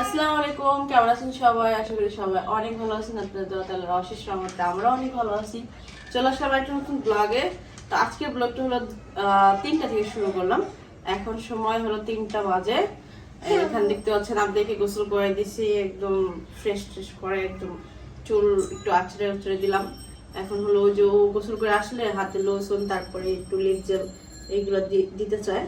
আসসালামু আলাইকুম, কেমন আছেন সবাই? আশা করি সবাই অনেক ভালো আছেন। আপনাদের তাহলে অশেষ রহমতে আমরা অনেক ভালো আছি। চলে আসলাম একটা নতুন ব্লগে তো আজকের ব্লগটা হলো তিনটা থেকে শুরু করলাম। এখন সময় হলো তিনটা বাজে। এখানে দেখতে পাচ্ছেন আপনাদেরকে গোসল করে দিছি একদম ফ্রেশ ট্রেশ করে, একদম চুল একটু আছড়ে আছড়ে দিলাম। এখন হলো যে ও গোসল করে আসলে হাতে লোসন তারপরে একটু লিপ জেল এইগুলো দিতে চায়।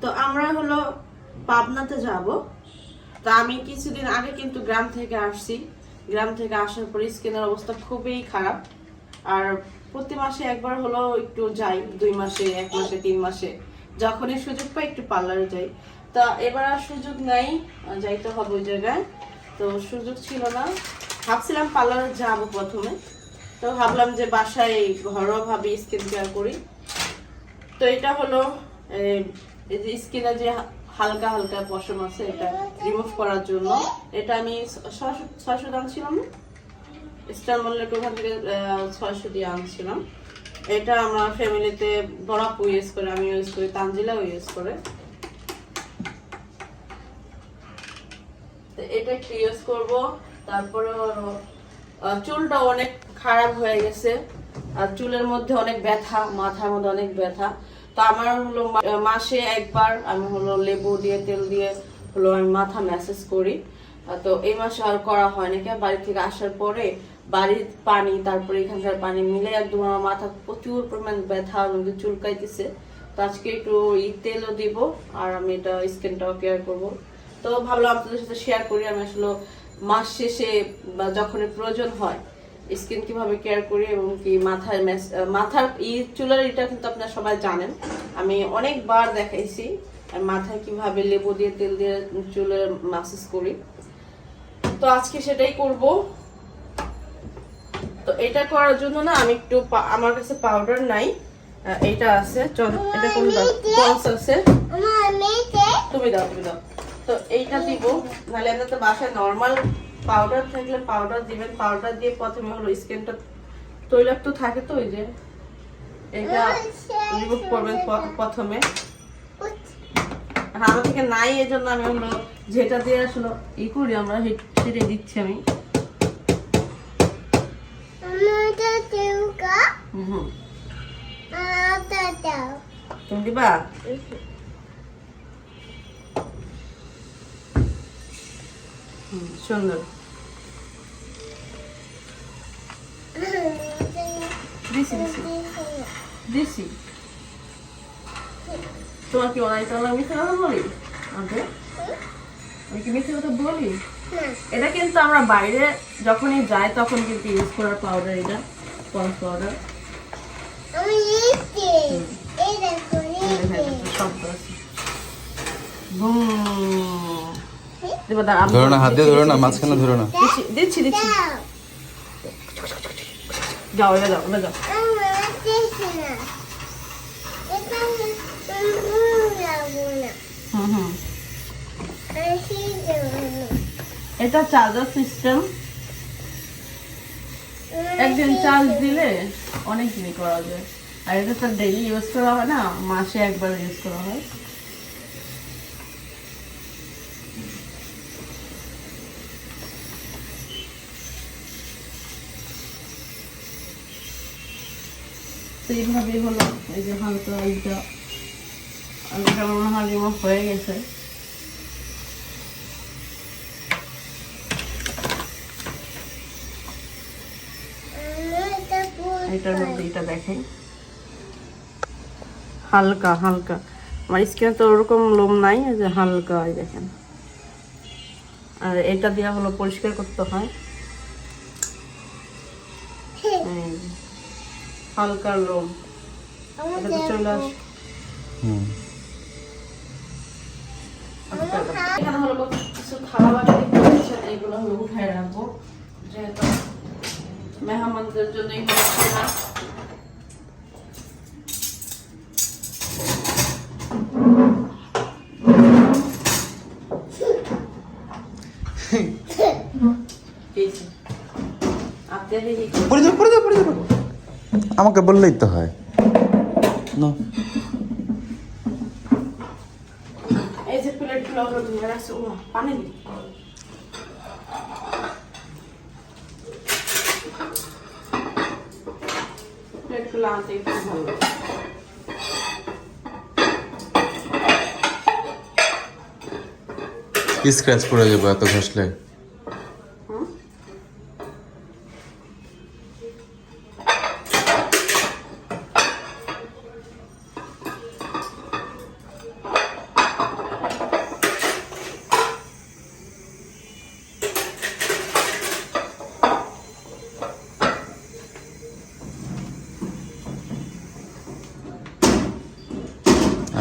তো আমরা হলো পাবনাতে যাব। তা আমি কিছুদিন আগে কিন্তু গ্রাম থেকে আসছি। গ্রাম থেকে আসার পর স্কিনের অবস্থা খুবই খারাপ। আর প্রতি মাসে একবার হলো একটু যাই, দুই মাসে, এক মাসে, তিন মাসে। যখনই সুযোগ পাই একটু পার্লারে যাই। তা এবার আর সুযোগ নাই, যাইতে হবে ওই জায়গায়। তো সুযোগ ছিল না। ভাবছিলাম পার্লারে যাব প্রথমে। তো ভাবলাম যে বাসায় ঘরোয়া ভাবে স্কিন কেয়ার করি। তো এটা হলো এই এই যে স্কিনে যে হালকা হালকা পশম আছে এটা রিমুভ করার জন্য। এটা আমি ছয়শো দাম ছিলাম ওখান থেকে ছয়শো দিয়ে আনছিলাম। এটা ফ্যামিলিতে ইউজ করে আমি ইউজ করি, তানজিলাও ইউজ করে। এটা একটু ইউজ করব। তারপরে চুলটা অনেক খারাপ হয়ে গেছে। আর চুলের মধ্যে অনেক ব্যথা, মাথার মধ্যে অনেক ব্যথা। তো আমার হলো মাসে একবার আমি হলো লেবু দিয়ে, তেল দিয়ে হলো আমি মাথা ম্যাসেজ করি। তো এই মাসে আর করা হয় নাকি বাড়ি থেকে আসার পরে বাড়ির পানি, তারপরে এখানকার পানি মিলে একদম আমার মাথা প্রচুর পরিমাণ ব্যথা মধ্যে চুলকাইতেছে। তো আজকে একটু ই তেলও দিব আর আমি এটা স্কিনটাও কেয়ার করব। তো ভাবলাম আপনাদের সাথে শেয়ার করি। আমি আসলে মাস শেষে বা যখন প্রয়োজন হয় স্কিন কীভাবে কেয়ার করি এবং কি মাথায় মাথার ই চুলের এটা কিন্তু আপনারা সবাই জানেন। আমি অনেকবার দেখাইছি আর মাথায় কীভাবে লেবু দিয়ে তেল দিয়ে চুলের মাসাজ করি। তো আজকে সেটাই করব। তো এটা করার জন্য না আমি একটু আমার কাছে পাউডার নাই এইটা আছে। এটা কোন পন্স আছে। তুমি দাও তুমি দাও। তো এইটা দিব নাহলে আপনার তো বাসায় নর্মাল পাউডার থাকলে পাউডার দিবেন পাউডার দিয়ে প্রথমে হলো স্কিনটা তৈলাক্ত থাকে তো ওই যে এটা রিমুভ করবেন প্রথমে। আমার থেকে নাই এই জন্য আমি হলো যেটা দিয়ে আসলো ই করি আমরা সেটাই দিচ্ছি আমি। হুম। তুমি দিবা? সুন্দর। দিছি তোমার কি অনাই তোমার মিথ্যে কথা বলি? আমি কি মিথ্যে কথা বলি? এটা কিন্তু আমরা বাইরে যখনই যাই তখন কিন্তু ইউজ করার পাউডার এটা পন্স পাউডার শব্দ আছে। ধরো না হাত দিয়ে ধরো না মাঝখানে ধরো না। দিচ্ছি দিচ্ছি দিচ্ছি। যাও এবার যাও এবার যাও। হুম হুম। এটা চার্জার সিস্টেম একদিন চার্জ দিলে অনেক দিনই করা যায়। আর এটা তো ডেইলি ইউজ করা হয় না মাসে একবার ইউজ করা হয়। তো এইভাবেই হলো। এই যে হালকা এইটা আলুটা মনে হয় রিমুভ হয়ে গেছে। এটার মধ্যে এটা দেখেন হালকা হালকা। আমার স্কিনে তো ওরকম লোম নাই যে হালকা দেখেন। আর এটা দিয়ে হলো পরিষ্কার করতে হয় এই যে, হালকা লোম এটা তো চলে আসে। এখানে হলো কিছু খাওয়া বাটি দেখতে হলো উঠায় রাখব। যেহেতু মেহমানদের জন্য এগুলো ছিল। কি হয়েছে? আপনার আমাকে বললেই তো হয়। না প্লেটগুলো আনতে একটু ভালো স্ক্র্যাচ পড়ে যাব এত ঘষলে।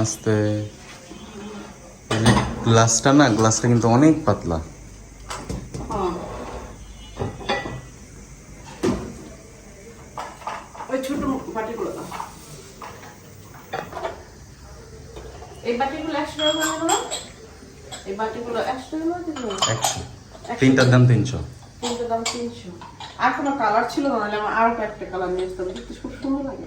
আস্তে গ্লাসটা না গ্লাসটা কিন্তু অনেক পাতলা। তিনটার দাম তিনশো। তিনটে দাম তিনশো। আর কোনো কালার ছিল না নাহলে আমার আরও কয়েকটা কালার নিয়ে আসতাম। দেখতে খুব সুন্দর লাগে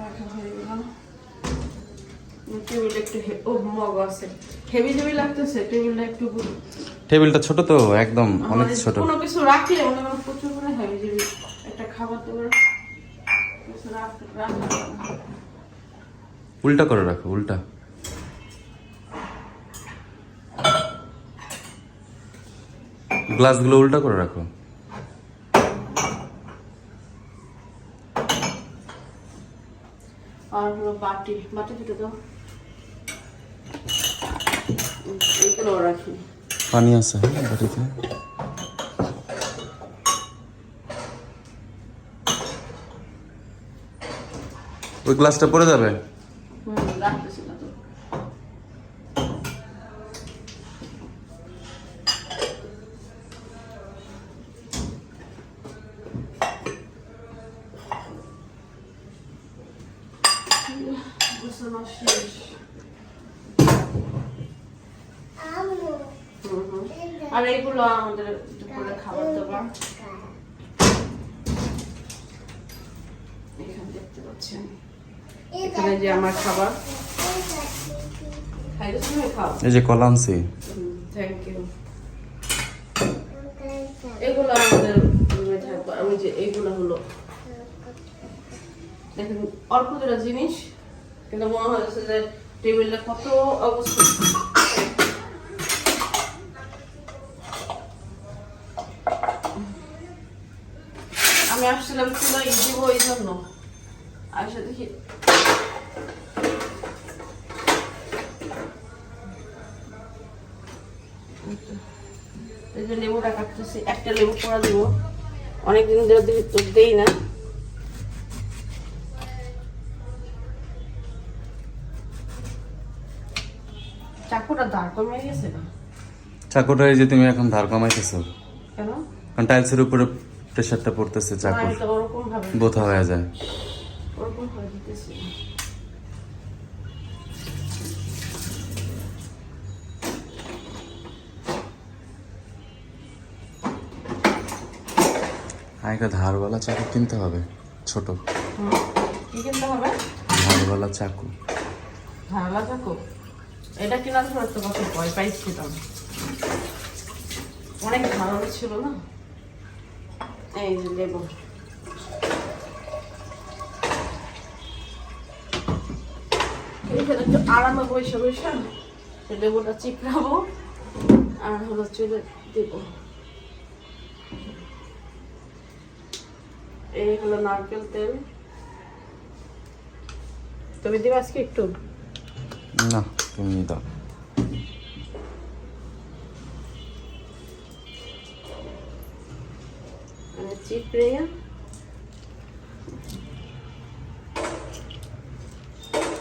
রাখা হয়ে গেল না? টেবিলটা একটু ও মগ আছে হেভি হেভি লাগতেছে টেবিলটা একটু টেবিলটা ছোট তো একদম অনেক ছোট। কোনো কিছু রাখলে মনে প্রচুর করে হেভি হেভি একটা খাবার দাবার। উল্টা করে রাখো উল্টা। গ্লাসগুলো উল্টা করে রাখো। আর বাটি বাটি দুটো দাও। পানি আছে হ্যাঁ বাটিতে ওই গ্লাসটা পড়ে যাবে? হুম রাখতেছি না তো গোছানো শেষ। হুম হুম। আর এইগুলো আমাদের দুপুরে খাবার দাবার। এখানে দেখতে পাচ্ছেন। এখানে যে আমার খাবার। এই যে থ্যাংক ইউ এগুলো আমাদের ওই যে এইগুলো হলো। দেখেন অল্প দুটা জিনিস কিন্তু মনে হয়েছে যে টেবিলটা কত অবস্থা আসছিলাম চুলা দিব এই জন্য আসে দেখি এই যে লেবুটা কাটতেছি একটা লেবু পোড়া দিব। অনেকদিন ধরে দেই না। চাকুটা দাঁড় কমে গেছে না? চাকুটা এই যে তুমি এখন ধার কমাইতেছো। কেন? কারণ টাইলসের উপরে প্রেশারটা পড়তেছে চাকুর বোথা হয়ে যায়। একটা ধারওয়ালা চাকু কিনতে হবে ছোট। কি কিনতে হবে? ধারওয়ালা চাকু। ধারালা চাকু? এটা কেনার সময় তো কত ভয় পাইছিলাম। অনেক ধারালো ছিল না? এই যে লেবু এখানে একটু আরামে বসে বসে লেবুটা চিপড়াবো আর হলো চুলে দেব। এই হলো নারকেল তেল। তুমি দিবা আজকে একটু? না, তুমি দাও। চিপড়ে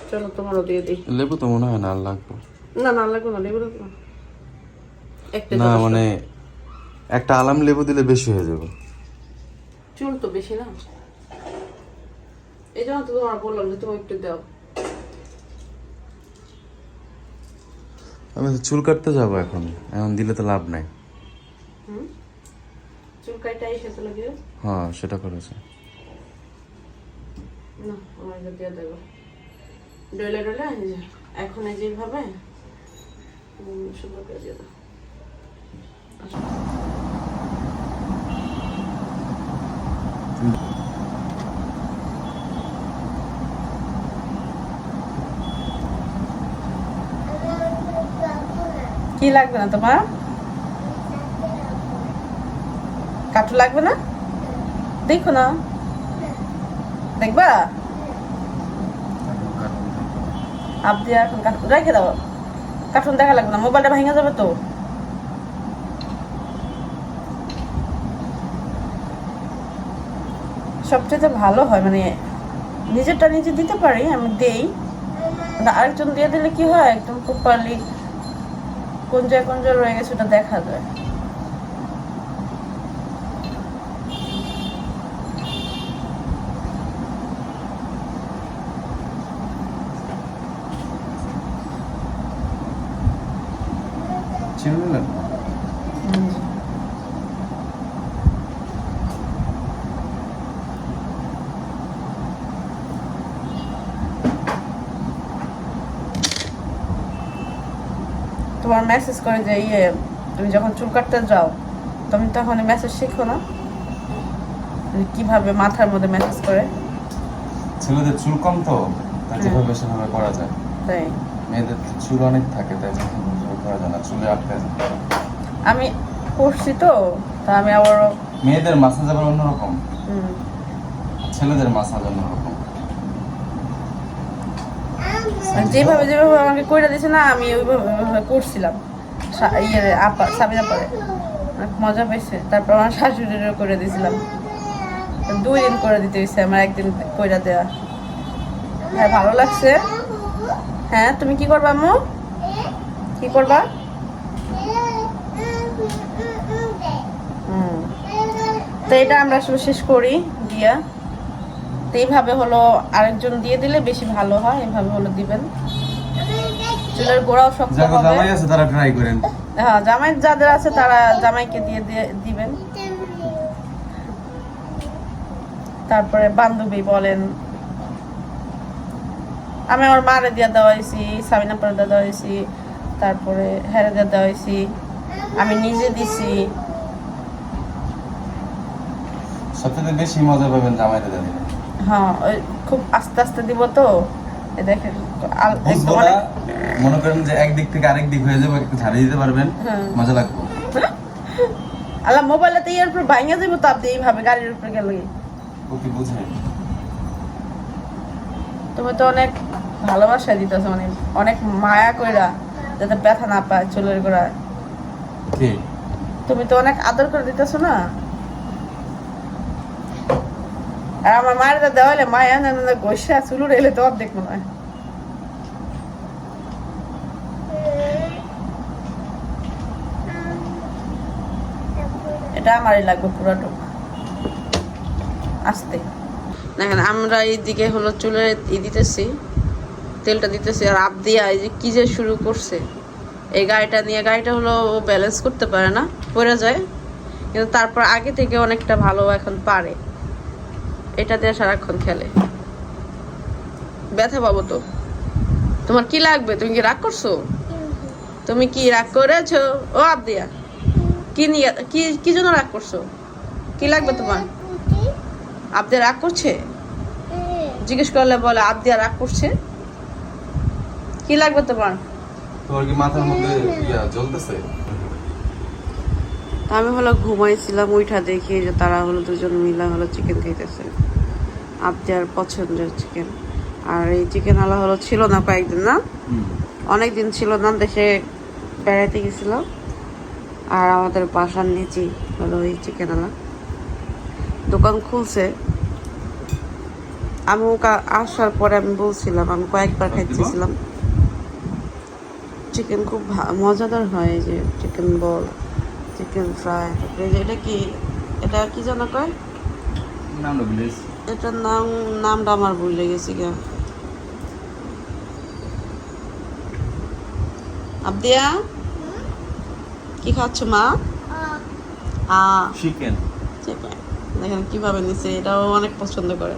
চলো তোমারও দিয়ে দিই। লেবু তো মনে হয় না আর লাগবে। না না লাগবে না লেবু লাগবে না। একটা না মানে একটা আলাম লেবু দিলে বেশি হয়ে যাবে। চুল তো বেশি না। এই জন্য তো তোমার বললাম যে তুমি একটু দাও। আমি তো চুল কাটতে যাব এখন। এখন দিলে তো লাভ নাই। হুম? চুল কাইটা এসে লাগে হ্যাঁ সেটা করেছে। না আমার দিয়ে দেবো। ডলে ডলে এখন এই যেভাবে উম, করে দিয়ে দাও। কি লাগবে না তোমার? কাঠু লাগবে না? দেখো না। দেখবা? আপনি এখন কার্টুন রেখে দাও। কার্টুন দেখা লাগবে না। মোবাইলটা ভেঙে যাবে তো। সবচেয়ে ভালো হয় মানে নিজেরটা নিজে দিতে পারি, আমি দেই। আরেকজন দিয়ে দিলে কি হয়? একদম প্রপারলি কোন জায়গায় কোন জায়গায় রয়ে গেছে, ওটা দেখা যায়। তোমার মেসেজ করে যে ইয়ে তুমি যখন চুল কাটতে যাও তুমি তখন মেসেজ শিখো না? মানে কীভাবে মাথার মধ্যে মেসেজ করে? ছেলেদের চুল কম তো তাই যেভাবে সেভাবে করা যায়। তাই। মেয়েদের চুল অনেক থাকে তাই করা যায় না চুলে আটকে যায়। আমি করছি তো তা আমি আবারও মেয়েদের মাসাজ আবার অন্যরকম। হুম, ছেলেদের মাসাজ অন্যরকম মানে যেভাবে যেভাবে আমাকে কইরা দিয়েছে না, আমি ওইভাবে করছিলাম। ইয়ে আপা সাবিনা পরে মজা পেয়েছে তারপর আমার শাশুড়িরও করে দিয়েছিলাম দুই দিন করে দিতে হয়েছে আমার একদিন কইরা দেওয়া হ্যাঁ ভালো লাগছে। হ্যাঁ তুমি কি করবা, আম্মু? কি করবা? হুম। তো এটা আমরা আসলে শেষ করি দিয়া তো এইভাবে হলো আরেকজন দিয়ে দিলে বেশি ভালো হয় এইভাবে হলো দিবেন। চুলের গোড়াও শক্ত হবে। জামাই আছে তারা ট্রাই করেন। হ্যাঁ জামাই যাদের আছে তারা জামাইকে দিয়ে দিবেন। তারপরে বান্ধবী বলেন আমি আমার মারে দিয়ে দেওয়া হয়েছি সাবিনা পরে দেওয়া হয়েছি তারপরে হেরে দিয়ে দেওয়া হয়েছি আমি নিজে দিছি। সবচেয়ে বেশি মজা পাবেন জামাইতে দিলে হ্যাঁ খুব আস্তে আস্তে দিব তো। দেখেন মনে করেন যে একদিক থেকে আরেক দিক হয়ে যাবে একটু দিতে পারবেন হ্যাঁ। মজা লাগবে। আল্লাহ মোবাইলতে ইয়ার উপর ভাঙে যাব তো আপনি এইভাবে গাড়ির উপরে গেলে। ওকে বুঝে তুমি তো অনেক ভালোবাসা দিতেছো মানে অনেক মায়া কইরা যাতে ব্যথা না পায় চুলের গোড়ায়। তুমি তো অনেক আদর করে দিতেছো না? আর আমার মায়ের তো দেওয়ালে মায়া না না গোসা চুলুর এলে তো অর্ধেক মনে এটা আমারই লাগবে পুরাটুক আস্তে দেখেন, আমরা এইদিকে হলো চুলে ই দিতেছি, তেলটা দিতেছি, আর আপ দিয়া এই যে কি যে শুরু করছে, এই গাড়িটা নিয়ে, গাড়িটা হলো ও ব্যালেন্স করতে পারে না, পড়ে যায়, কিন্তু তারপর আগে থেকে অনেকটা ভালো এখন পারে। এটা দিয়ে সারাক্ষণ খেলে। ব্যথা পাবো তো। তোমার কি লাগবে? তুমি কি রাগ করছ? তুমি কি রাগ করেছ? ও আপ দিয়া কি নিয়ে, কি কি জন্য রাগ করছ? কি লাগবে তোমার? আবদিয়া রাগ করছে? জিজ্ঞেস করলে বলে, আবদিয়া রাগ করছে? কি লাগবে তোমার? তোমার কি মাথার মধ্যে জ্বলতেছে? আমি হলো ঘুমাইছিলাম ওইটা দেখি যে তারা হলো দুজন মিলা হলো চিকেন খাইতেছে। আবদিয়ার পছন্দের চিকেন আর এই চিকেন আলা হলো ছিল না কয়েকদিন না? অনেক দিন ছিল না দেশে বেড়াইতে গেছিল আর আমাদের বাসার নিচেই হলো এই চিকেন আলা। দোকান খুলছে। আমি আসার পরে আমি বলছিলাম আমি কয়েকবার খাইতেছিলাম। চিকেন খুব মজাদার হয় এই যে চিকেন বল। চিকেন ফ্রাই এটা কি? এটা কি যেন কয়? নাম এটার নাম নামটা আমার ভুলে গেছি গে। আবদিয়া? কি খাচ্ছ মা? আ। চিকেন চিকেন দেখেন কীভাবে নিছে এটাও অনেক পছন্দ করে।